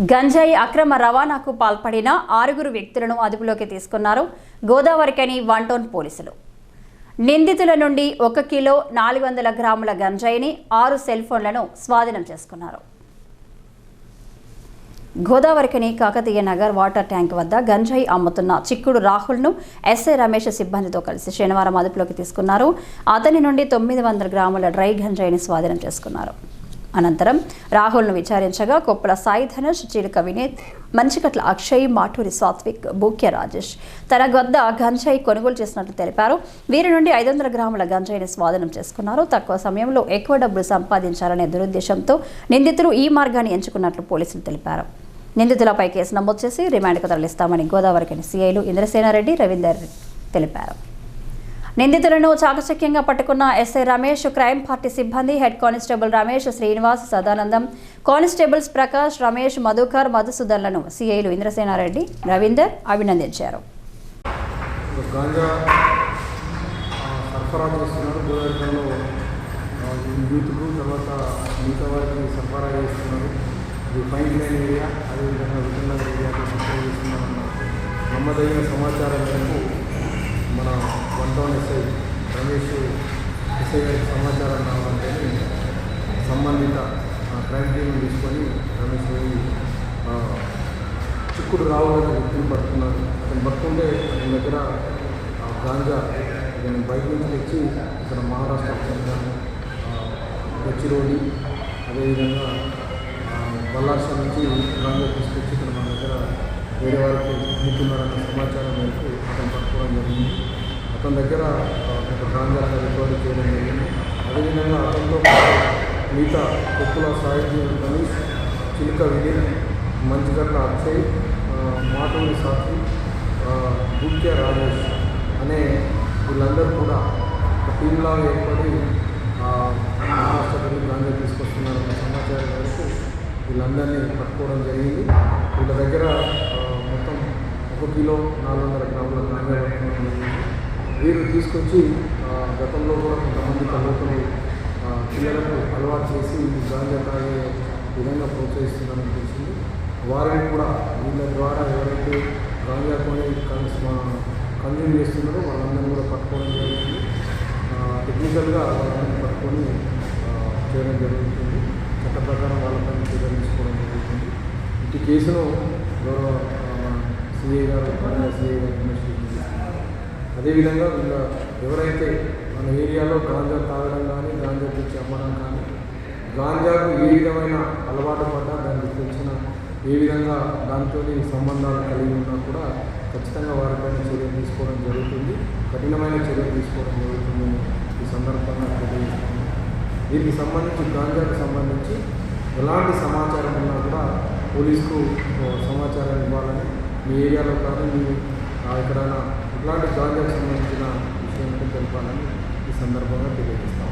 గంజాయి అక్రమ రవాణాకు పాల్పడిన ఆరుగురు వ్యక్తులను అదుపులోకి తీసుకున్నారు. గోదావరికని వన్ టౌన్ పోలీసులు. నిందితుల నుండి ఒక కిలో నాలుగు వందల గ్రాముల గంజాయిని ఆరు సెల్ ఫోన్లను స్వాధీనం చేసుకున్నారు. గోదావరికని కాకతీయ నగర్ వాటర్ ట్యాంక్ వద్ద గంజాయి అమ్ముతున్న చిక్కుడు రాహుల్ను ఎస్ఐ రమేష్ సిబ్బందితో కలిసి శనివారం అదుపులోకి తీసుకున్నారు. అతని నుండి తొమ్మిది వందల గ్రాముల డ్రై గంజాయిని స్వాధీనం చేసుకున్నారు. అనంతరం రాహుల్ను విచారించగా కొప్పల సాయి ధనుష్ చిలుక వినీత్ మంచికట్ల అక్షయ్ మాటూరి సాత్విక్ బూక్య రాజేష్. తన వద్ద గంజాయి కొనుగోలు చేసినట్లు తెలిపారు. వీరి నుండి ఐదు వందల గ్రాముల గంజాయిని స్వాధీనం చేసుకున్నారు. తక్కువ సమయంలో ఎక్కువ డబ్బులు సంపాదించాలనే దురుద్దేశంతో నిందితులు ఈ మార్గాన్ని ఎంచుకున్నట్లు పోలీసులు తెలిపారు. నిందితులపై కేసు నమోదు చేసి రిమాండ్కు తరలిస్తామని గోదావరికి సీఐలు ఇంద్రసేనారెడ్డి రవీందర్ తెలిపారు. నిందితులను చాకచక్యంగా పట్టుకున్న ఎస్ఐ రమేష్ క్రైమ్ పార్టీ సిబ్బంది head constable Ramesh Srinivas Sadanandam constables Prakash Ramesh Madhukar మధుసూదన్లను సిఐలు ఇంద్రసేనారెడ్డి రవీందర్ అభినందించారు. సరఫరా చేస్తున్నారు. గోదావరిలో యూత్కు తర్వాత మిగతా వారికి సరఫరా చేస్తున్నారు. ఇది ఫైన్ లైన్ ఏరియా. అదేవిధంగా విజయనగర్ సరఫరా చేస్తున్నారన్న నమ్మదగిన సమాచారం మేరకు మన one town SI Ramesh SI గారికి సమాచారం రావాలంటే సంబంధిత క్రైమ్ టీమ్ తీసుకొని రమేష్ చిక్కుడు రావు అనే వ్యక్తిని పట్టుకున్నారు అతను పట్టుకుంటే అతని దగ్గర గాంజా అతను బయట నుంచి తెచ్చి ఇక్కడ మహారాష్ట్ర చెందిన గచ్చిరోలి అదేవిధంగా ఆ, నుంచి గాంజా తీసుకొచ్చి ఇక్కడ మన దగ్గర వేరే వారికి అమ్ముతున్నారన్న సమాచారం మేరకు అతను పట్టుకోవడం జరిగింది అతని దగ్గర ఆ, ఒక రికవరీ చేయడం జరిగింది. అదేవిధంగా అతనితో మిగతా కొప్పుల సాహిత్యం గణేష్ చిలుక విజయ్ మంచిగట్ల అక్షయ్ ఆ, మాటూరి సాక్షి ముఖ్య రాజేష్ అనే వీళ్ళందరూ కూడా ఒక టీంలా ఏర్పడి ఆ, గాంజా తీసుకొస్తున్నారన్న సమాచారం వరకు వీళ్ళందరినీ పట్టుకోవడం జరిగింది. వీళ్ళ దగ్గర మొత్తం ఒక కిలో నాలుగు వందల గ్రాముల గాంజా మీరు తీసుకొచ్చి గతంలో కూడా కొంతమంది కల్లోకలు పిల్లలకు అలవాటు చేసి ఈ గాంజా తాగే విధంగా ప్రోత్సహిస్తున్నారని తెలిసింది వారిని కూడా వీళ్ళ ద్వారా ఎవరైతే గాంజా కొని కన్జ్యూమ్ చేస్తున్నారో వాళ్ళందరినీ కూడా పట్టుకోవడం జరుగుతుంది. ఆ, టెక్నికల్గా వాళ్ళని పట్టుకొని చేయడం జరుగుతుంది. చట్ట ప్రకారం వాళ్ళపైన చర్యలు తీసుకోవడం జరుగుతుంది. ఇటు కేసును గౌరవ సిఐ గారు సిఐ గారు అదేవిధంగా ఎవరైతే మన ఏరియాలో గాంజా తాగడం కానీ గాంజా తెచ్చి అమ్మడం కానీ గాంజాకు ఏ విధమైన అలవాటు పడ్డా దానికి తెలిసిన ఏ విధంగా దాంతో సంబంధాలు కలిగి ఉన్నా కూడా ఖచ్చితంగా వారిపైన చర్యలు తీసుకోవడం జరుగుతుంది. కఠినమైన చర్యలు తీసుకోవడం జరుగుతుందని ఈ సందర్భంగా తెలియజేస్తాను దీనికి సంబంధించి గాంజాకు సంబంధించి ఎలాంటి సమాచారం ఉన్నా కూడా పోలీసుకు సమాచారం ఇవ్వాలని మీ ఏరియాలో కానీ మీ ఎక్కడైనా ఇట్లాంటి గాంజాకు సంబంధించిన విషయం తెలిపాలని తెలపాలని ఈ సందర్భంగా తెలియజేస్తాను